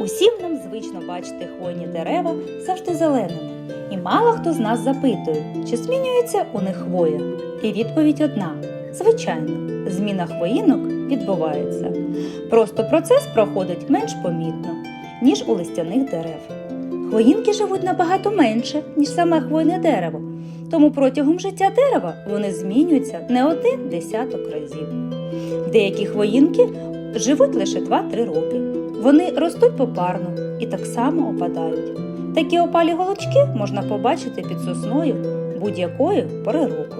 Усім нам звично бачити хвойні дерева завжди зеленими. І мало хто з нас запитує, чи змінюється у них хвоя. І відповідь одна: звичайно, зміна хвоїнок відбувається. Просто процес проходить менш помітно, ніж у листяних дерев. Хвоїнки живуть набагато менше, ніж саме хвойне дерево, тому протягом життя дерева вони змінюються не один десяток разів. Деякі хвоїнки живуть лише 2-3 роки. Вони ростуть попарно і так само опадають. Такі опалі голочки можна побачити під сосною будь-якої пори року.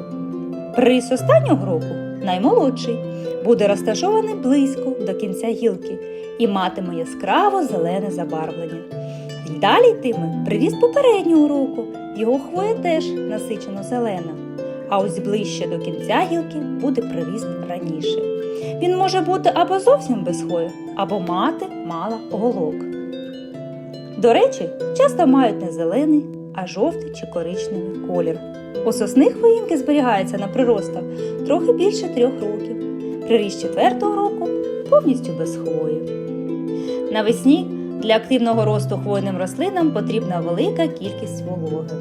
Приз останнього року наймолодший, буде розташований близько до кінця гілки і матиме яскраво зелене забарвлення. Далі йтиме приріст попереднього року, його хвоя теж насичено зелена. А ось ближче до кінця гілки буде приріст раніше. Він може бути або зовсім без хвої, або мати мало голок. До речі, часто мають не зелений, а жовтий чи коричневий колір. У сосни хвоїнки зберігаються на приростах трохи більше трьох років. Приріст четвертого року повністю без хвої. Навесні для активного росту хвойним рослинам потрібна велика кількість вологи,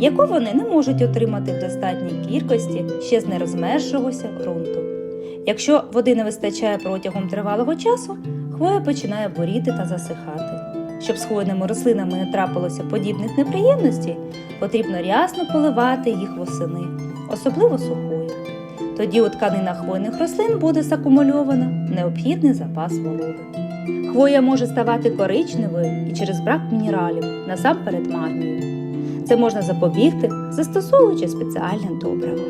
яку вони не можуть отримати в достатній кількості ще з нерозмершогося ґрунту. Якщо води не вистачає протягом тривалого часу, хвоя починає боріти та засихати. Щоб з хвойними рослинами не трапилося подібних неприємностей, потрібно рясно поливати їх восени, особливо сухою. Тоді у тканинах хвойних рослин буде закумульовано необхідний запас вологи. Хвоя може ставати коричневою і через брак мінералів, насамперед магнію. Це можна запобігти, застосовуючи спеціальне добриво.